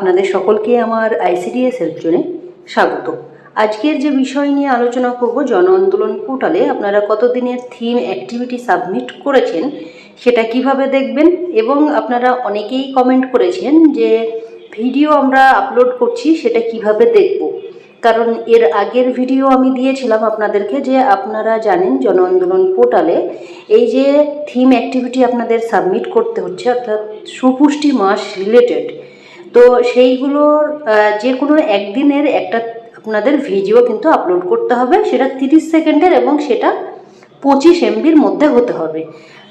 আপনাদের সকলকে আমার আইসিডিএস হেল্প জোনে স্বাগত। আজকের যে বিষয় নিয়ে আলোচনা করব, জন আন্দোলন পোর্টালে আপনারা কতদিনের থিম অ্যাক্টিভিটি সাবমিট করেছেন সেটা কীভাবে দেখবেন এবং আপনারা অনেকেই কমেন্ট করেছেন যে ভিডিও আমরা আপলোড করছি সেটা কীভাবে দেখব। কারণ এর আগের ভিডিও আমি দিয়েছিলাম আপনাদেরকে যে আপনারা জানেন জন আন্দোলন পোর্টালে এই যে থিম অ্যাক্টিভিটি আপনাদের সাবমিট করতে হচ্ছে, অর্থাৎ সুপুষ্টি মাস রিলেটেড তো সেইগুলোর যে কোনো একদিনের একটা আপনাদের ভিডিও কিন্তু আপলোড করতে হবে, সেটা তিরিশ সেকেন্ডের এবং সেটা পঁচিশ এমবির মধ্যে হতে হবে।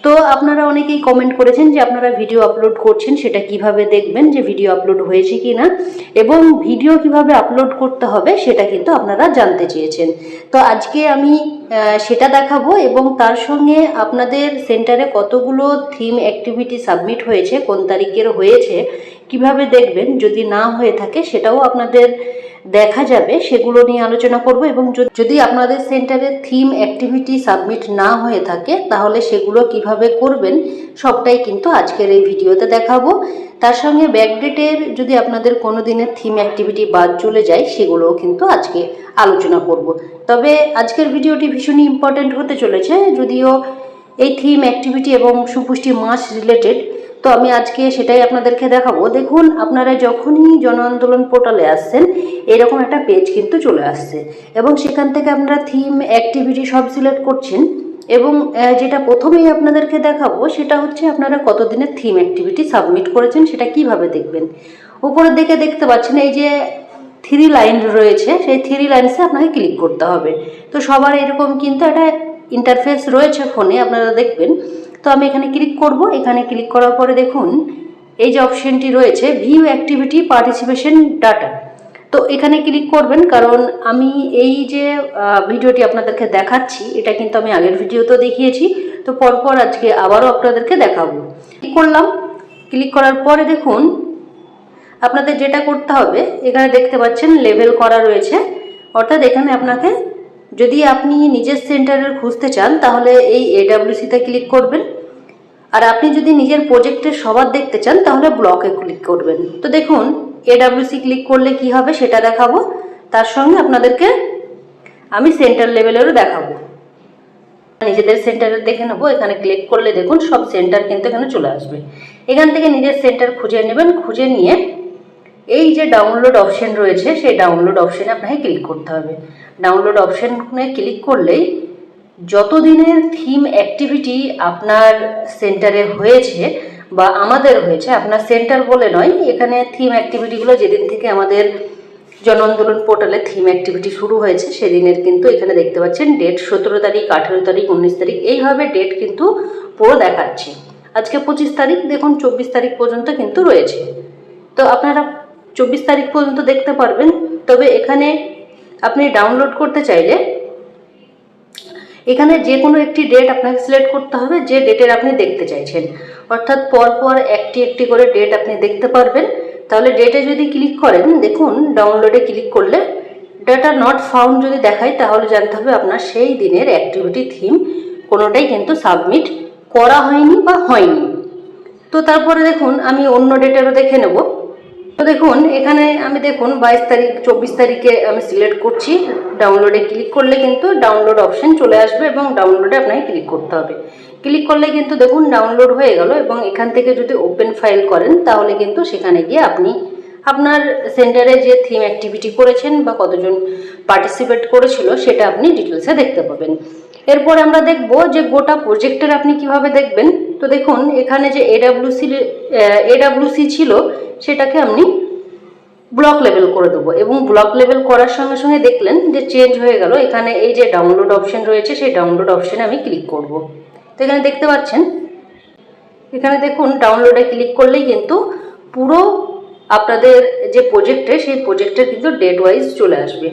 তো আপনারা অনেকেই কমেন্ট করেছেন যে আপনারা ভিডিও আপলোড করছেন, সেটা কীভাবে দেখবেন, যে ভিডিও আপলোড হয়েছে কি না এবং ভিডিও কীভাবে আপলোড করতে হবে, সেটা কিন্তু আপনারা জানতে চেয়েছেন। তো আজকে আমি সেটা দেখাবো এবং তার সঙ্গে আপনাদের সেন্টারে কতগুলো থিম অ্যাক্টিভিটি সাবমিট হয়েছে, কোন তারিখের হয়েছে, কীভাবে দেখবেন, যদি না হয়ে থাকে, সেটাও আপনাদের দেখা যাবে, সেগুলো নিয়ে আলোচনা করব এবং যদি আপনাদের সেন্টারে থিম অ্যাক্টিভিটি সাবমিট না হয়ে থাকে, তাহলে সেগুলো কীভাবে করবেন, সবটাই কিন্তু আজকের এই ভিডিওতে দেখাবো। তার সঙ্গে ব্যাকডেটের যদি আপনাদের কোনো দিনের থিম অ্যাক্টিভিটি বাদ চলে যায়, সেগুলোও কিন্তু আজকে আলোচনা করব। তবে আজকের ভিডিওটি ভীষণই ইম্পর্ট্যান্ট হতে চলেছে, যদিও এই থিম অ্যাক্টিভিটি এবং সুপুষ্টি মাস রিলেটেড তো আমি আজকে সেটাই আপনাদেরকে দেখাবো। দেখুন, আপনারা যখনই জন আন্দোলন পোর্টালে আসছেন, এরকম একটা পেজ কিন্তু চলে আসছে। এবং সেখান থেকে আপনারা থিম, অ্যাক্টিভিটি সব সিলেক্ট করছেন এবং যেটা প্রথমেই আপনাদেরকে দেখাবো, সেটা হচ্ছে আপনারা কতদিনের থিম অ্যাক্টিভিটি সাবমিট করেছেন, সেটা কীভাবে দেখবেন। উপরের দিকে দেখতে পাচ্ছেন, এই যে থ্রি লাইন রয়েছে, সেই থ্রি লাইনসে আপনাকে ক্লিক করতে হবে। তো সবার এরকম কিন্তু একটা ইন্টারফেস রয়েছে ফোনে, আপনারা দেখবেন। তো আমি এখানে ক্লিক করব। এখানে ক্লিক করার পরে দেখুন, এই যে অপশনটি রয়েছে ভিউ অ্যাক্টিভিটি পার্টিসিপেশন ডাটা তো এখানে ক্লিক করবেন, কারণ আমি এই যে ভিডিওটি আপনাদেরকে দেখাচ্ছি, এটা কিন্তু আমি আগের ভিডিওতেও দেখিয়েছি। তো পরপর আজকে আবারও আপনাদেরকে দেখাবো। ক্লিক করলাম ক্লিক করার পরে দেখুন, আপনাদের যেটা করতে হবে, এখানে দেখতে পাচ্ছেন লেভেল করা রয়েছে। অর্থাৎ এখানে আপনাকে যদি আপনি নিজের সেন্টারের খুঁজতে চান, তাহলে এই এডাব্লিউসিতে ক্লিক করবেন। আর আপনি যদি নিজের প্রজেক্টের সবার দেখতে চান, তাহলে ব্লকে ক্লিক করবেন। তো দেখুন এডাব্লিউসি ক্লিক করলে কি হবে সেটা দেখাবো। তার সঙ্গে আপনাদেরকে আমি সেন্টার লেভেলেরও দেখাবো। নিজেদের সেন্টারে দেখে নেব। এখানে ক্লিক করলে দেখুন, সব সেন্টার কিন্তু এখানে চলে আসবে। এখান থেকে নিজের সেন্টার খুঁজে নেবেন। খুঁজে নিয়ে এই যে ডাউনলোড অপশন রয়েছে, সেই ডাউনলোড অপশানে আপনাকে ক্লিক করতে হবে। ডাউনলোড অপশনে ক্লিক করলেই যতদিনের থিম অ্যাক্টিভিটি আপনার সেন্টারে হয়েছে বা আমাদের হয়েছে, আপনার সেন্টার বলে নয়, এখানে থিম অ্যাক্টিভিটিগুলো যেদিন থেকে আমাদের জন আন্দোলন পোর্টালে থিম অ্যাক্টিভিটি শুরু হয়েছে, সেদিনের কিন্তু এখানে দেখতে পাচ্ছেন ডেট সতেরো তারিখ, আঠেরো তারিখ, উনিশ তারিখ, এইভাবে ডেট কিন্তু পুরো দেখাচ্ছে। আজকে পঁচিশ তারিখ, দেখুন চব্বিশ তারিখ পর্যন্ত কিন্তু রয়েছে। তো আপনারা চব্বিশ তারিখ পর্যন্ত দেখতে পারবেন, তবে এখানে আপনি ডাউনলোড করতে চাইলে এখানে যে কোনো একটি ডেট আপনাকে সিলেক্ট করতে হবে, যে ডেটের আপনি দেখতে চাইছেন। অর্থাৎ পরপর একটি একটি করে ডেট আপনি দেখতে পারবেন। তাহলে ডেটে যদি ক্লিক করেন, দেখুন ডাউনলোডে ক্লিক করলে ডাটা নট ফাউন্ড যদি দেখায়, তাহলে জানতে হবে আপনার সেই দিনের অ্যাক্টিভিটি থিম কোনোটাই কিন্তু সাবমিট করা হয়নি বা হয়নি। তো তারপরে দেখুন, আমি অন্য ডেটেরও দেখে নেব। তো দেখুন, এখানে আমি দেখুন বাইশ তারিখ, চব্বিশ তারিখে আমি সিলেক্ট করছি। ডাউনলোডে ক্লিক করলে কিন্তু ডাউনলোড অপশন চলে আসবে এবং ডাউনলোডে আপনাকে ক্লিক করতে হবে। ক্লিক করলে কিন্তু দেখুন ডাউনলোড হয়ে গেল এবং এখান থেকে যদি ওপেন ফাইল করেন, তাহলে কিন্তু সেখানে গিয়ে আপনি আপনার সেন্টারে যে থিম অ্যাক্টিভিটি করেছেন বা কতজন পার্টিসিপেট করেছিল, সেটা আপনি ডিটেলসে দেখতে পাবেন। এরপর আমরা দেখব যে গোটা প্রজেক্টের আপনি কীভাবে দেখবেন? তো দেখুন, এখানে যে এডাব্লিউসি এডাব্লিউসি ছিল সেটাকে আপনি ব্লক লেভেল করে দেবো এবং ব্লক লেভেল করার সঙ্গে সঙ্গে দেখলেন যে চেঞ্জ হয়ে গেল। এখানে এই যে ডাউনলোড অপশন রয়েছে, সেই ডাউনলোড অপশনে আমি ক্লিক করব। তো এখানে দেখতে পাচ্ছেন, এখানে দেখুন ডাউনলোডে ক্লিক করলেই কিন্তু পুরো আপনাদের যে প্রজেক্টে সেই প্রজেক্টের কিন্তু ডেট ওয়াইজ চলে আসবে।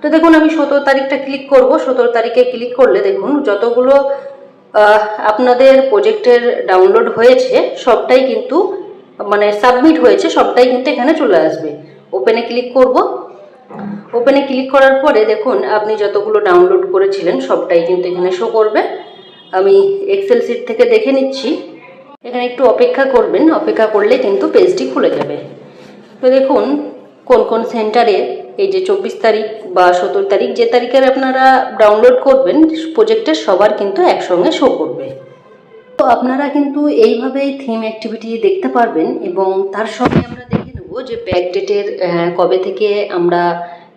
তো দেখুন আমি সতেরো তারিখটা ক্লিক করব। সতেরো তারিখে ক্লিক করলে দেখুন যতগুলো আপনাদের প্রজেক্টের ডাউনলোড হয়েছে, সবটাই কিন্তু মানে সাবমিট হয়েছে, সবটাই কিন্তু এখানে চলে আসবে। ওপেনে ক্লিক করব। ওপেনে ক্লিক করার পরে দেখুন, আপনি যতগুলো ডাউনলোড করেছিলেন, সবটাই কিন্তু এখানে শো করবে। আমি এক্সেল সিট থেকে দেখে নিচ্ছি। এখানে একটু অপেক্ষা করবেন, অপেক্ষা করলে কিন্তু পেজটি খুলে যাবে। তো দেখুন, কোন কোন সেন্টারে এই যে চব্বিশ তারিখ বা সতেরো তারিখ যে তারিখের আপনারা ডাউনলোড করবেন প্রজেক্টের সবার কিন্তু একসঙ্গে শো করবে। তো আপনারা কিন্তু এইভাবেই থিম অ্যাক্টিভিটি দেখতে পারবেন এবং তার সঙ্গে আমরা দেখে নেব যে ব্যাক ডেটের কবে থেকে আমরা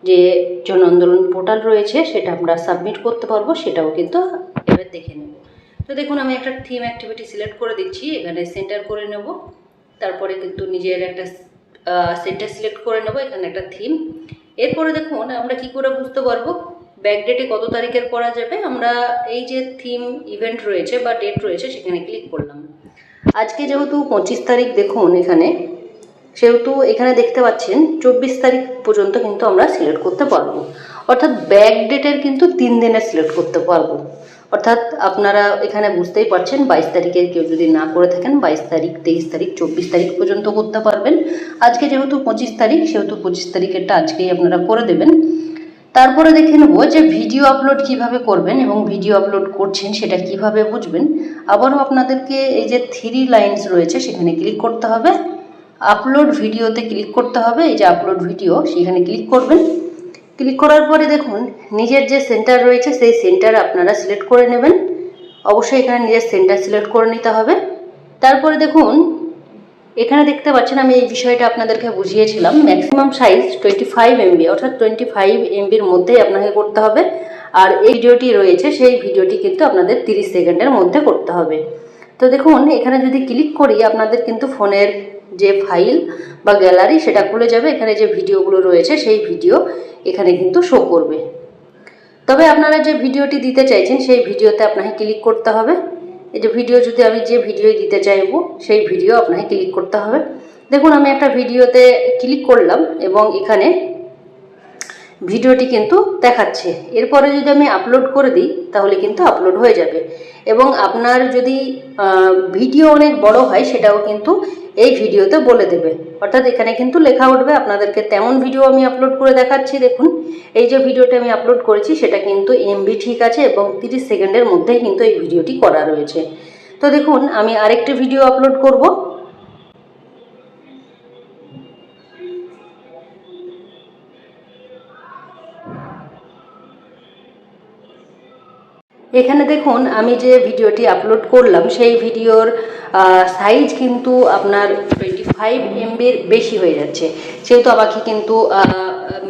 যে জন আন্দোলন পোর্টাল রয়েছে সেটা আমরা সাবমিট করতে পারব, সেটাও কিন্তু এবার দেখে নেব। তো দেখুন, আমি একটা থিম অ্যাক্টিভিটি সিলেক্ট করে দিচ্ছি, এখানে সেন্টার করে নেব। তারপরে কিন্তু নিজের একটা সেন্টার সিলেক্ট করে নেব, এখানে একটা থিম এরপরে দেখুন, আমরা কি করে বুঝতে পারব? ব্যাক ডেটে কত তারিখের করা যাবে? আমরা এই যে থিম ইভেন্ট রয়েছে বা ডেট রয়েছে, সেখানে ক্লিক করলাম। আজকে যেহেতু পঁচিশ তারিখ দেখুন এখানে, সেহেতু এখানে দেখতে পাচ্ছেন, চব্বিশ তারিখ পর্যন্ত কিন্তু আমরা সিলেক্ট করতে পারব। অর্থাৎ ব্যাক ডেটের কিন্তু তিন দিনে সিলেক্ট করতে পারব। অর্থাৎ আপনারা এখানে বুঝতেই পারছেন, বাইশ তারিখের কেউ যদি না করে থাকেন, বাইশ তারিখ, তেইশ তারিখ, চব্বিশ তারিখ পর্যন্ত করতে পারবেন। আজকে যেহেতু পঁচিশ তারিখ, সেহেতু পঁচিশ তারিখেরটা আজকেই আপনারা করে দেবেন। তারপরে দেখে নেব যে ভিডিও আপলোড কীভাবে করবেন এবং ভিডিও আপলোড করছেন সেটা কীভাবে বুঝবেন। আবারও আপনাদেরকে এই যে থ্রি লাইন্স রয়েছে, সেখানে ক্লিক করতে হবে। আপলোড ভিডিওতে ক্লিক করতে হবে। এই যে আপলোড ভিডিও সেখানে ক্লিক করবেন। ক্লিক করার পরে দেখুন, নিজের যে সেন্টার রয়েছে, সেই সেন্টার আপনারা সিলেক্ট করে নেবেন। অবশ্যই এখানে নিজের সেন্টার সিলেক্ট করে নিতে হবে। তারপরে দেখুন এখানে দেখতে পাচ্ছেন আমি এই বিষয়টা আপনাদেরকে বুঝিয়েছিলাম। Maximum size twenty five MB অর্থাৎ টোয়েন্টি ফাইভ এমবির মধ্যেই আপনাকে করতে হবে। আর এই ভিডিওটি রয়েছে, সেই ভিডিওটি কিন্তু আপনাদের তিরিশ সেকেন্ডের মধ্যে করতে হবে। তো দেখুন, এখানে যদি ক্লিক করি, আপনাদের কিন্তু ফোনের যে ফাইল বা গ্যালারি, সেটা খুলে যাবে। এখানে যে ভিডিওগুলো রয়েছে, সেই ভিডিও এখানে কিন্তু শো করবে। তবে আপনারা যে ভিডিওটি দিতে চাইছেন, সেই ভিডিওতে আপনাকে ক্লিক করতে হবে। এই যে ভিডিও যদি আমি যে ভিডিও দিতে চাইব, সেই ভিডিও আপনাকে ক্লিক করতে হবে। দেখুন, আমি একটা ভিডিওতে ক্লিক করলাম এবং এখানে ভিডিওটি কিন্তু দেখাচ্ছে। এরপরে যদি আমি আপলোড করে দিই, তাহলে কিন্তু আপলোড হয়ে যাবে। এবং আপনার যদি ভিডিও অনেক বড় হয়, সেটাও কিন্তু এই ভিডিওতে বলে দেবে। অর্থাৎ এখানে কিন্তু লেখা উঠবে, আপনাদেরকে তেমন ভিডিও আমি আপলোড করে দেখাচ্ছি, দেখুন। এই যে ভিডিওটা আমি আপলোড করেছি, সেটা কিন্তু এমবি ঠিক আছে, এবং তিরিশ সেকেন্ডের মধ্যেই কিন্তু এই ভিডিওটি করা রয়েছে। তো দেখুন, আমি আরেকটি ভিডিও আপলোড করব। এখানে দেখুন, আমি যে ভিডিওটি আপলোড করলাম, সেই ভিডিওর সাইজ কিন্তু আপনার টোয়েন্টি ফাইভ এমবির বেশি হয়ে যাচ্ছে। সেহেতু আমাকে কিন্তু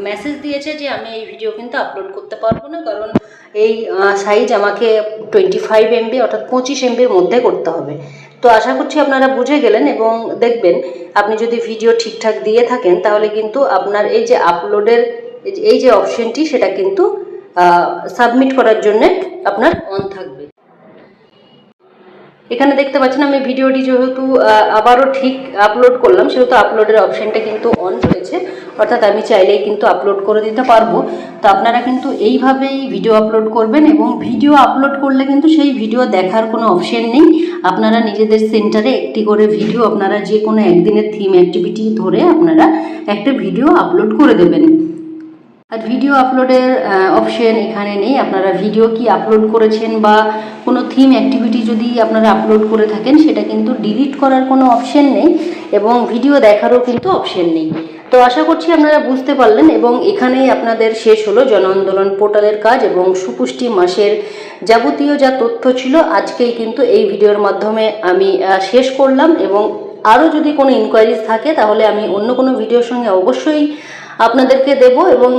মেসেজ দিয়েছে যে আমি এই ভিডিও কিন্তু আপলোড করতে পারব না, কারণ এই সাইজ আমাকে টোয়েন্টি ফাইভ এমবি অর্থাৎ পঁচিশ এমবির মধ্যে করতে হবে। তো আশা করছি আপনারা বুঝে গেলেন এবং দেখবেন, আপনি যদি ভিডিও ঠিকঠাক দিয়ে থাকেন, তাহলে কিন্তু আপনার এই যে আপলোডের এই যে অপশনটি সেটা কিন্তু সাবমিট করার জন্য আপনার অন থাকবে। এখানে দেখতে পাচ্ছেন আমি ভিডিওটি যেহেতু আবারও ঠিক আপলোড করলাম সেহেতু আপলোডের অপশানটা কিন্তু অন রয়েছে। অর্থাৎ আমি চাইলেই কিন্তু আপলোড করে দিতে পারব। তো আপনারা কিন্তু এইভাবেই ভিডিও আপলোড করবেন এবং ভিডিও আপলোড করলে কিন্তু সেই ভিডিও দেখার কোনো অপশান নেই। আপনারা নিজেদের সেন্টারে একটি করে ভিডিও আপনারা যে কোনো একদিনের থিম অ্যাক্টিভিটি ধরে আপনারা একটা ভিডিও আপলোড করে দেবেন। আর ভিডিও আপলোডের অপশন এখানে নেই। আপনারা ভিডিও কি আপলোড করেছেন বা কোনো থিম অ্যাক্টিভিটি যদি আপনারা আপলোড করে থাকেন, সেটা কিন্তু ডিলিট করার কোনো অপশন নেই এবং ভিডিও দেখারও কিন্তু অপশন নেই। তো আশা করছি আপনারা বুঝতে পারলেন এবং এখানেই আপনাদের শেষ হলো জন আন্দোলন পোর্টালের কাজ এবং সুপুষ্টি মাসের যাবতীয় যা তথ্য ছিল, আজকেই কিন্তু এই ভিডিওর মাধ্যমে আমি শেষ করলাম এবং আরও যদি কোনো ইনকোয়ারিজ থাকে, তাহলে আমি অন্য কোনো ভিডিওর সঙ্গে অবশ্যই আপনাদেরকে দেব এবং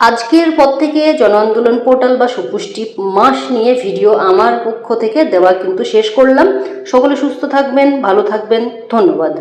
আজকের পর থেকে জন আন্দোলন পোর্টাল বা সুপুষ্টি মাস নিয়ে ভিডিও আমার পক্ষ থেকে দেওয়া কিন্তু শেষ করলাম। সকলে সুস্থ থাকবেন, ভালো থাকবেন। ধন্যবাদ।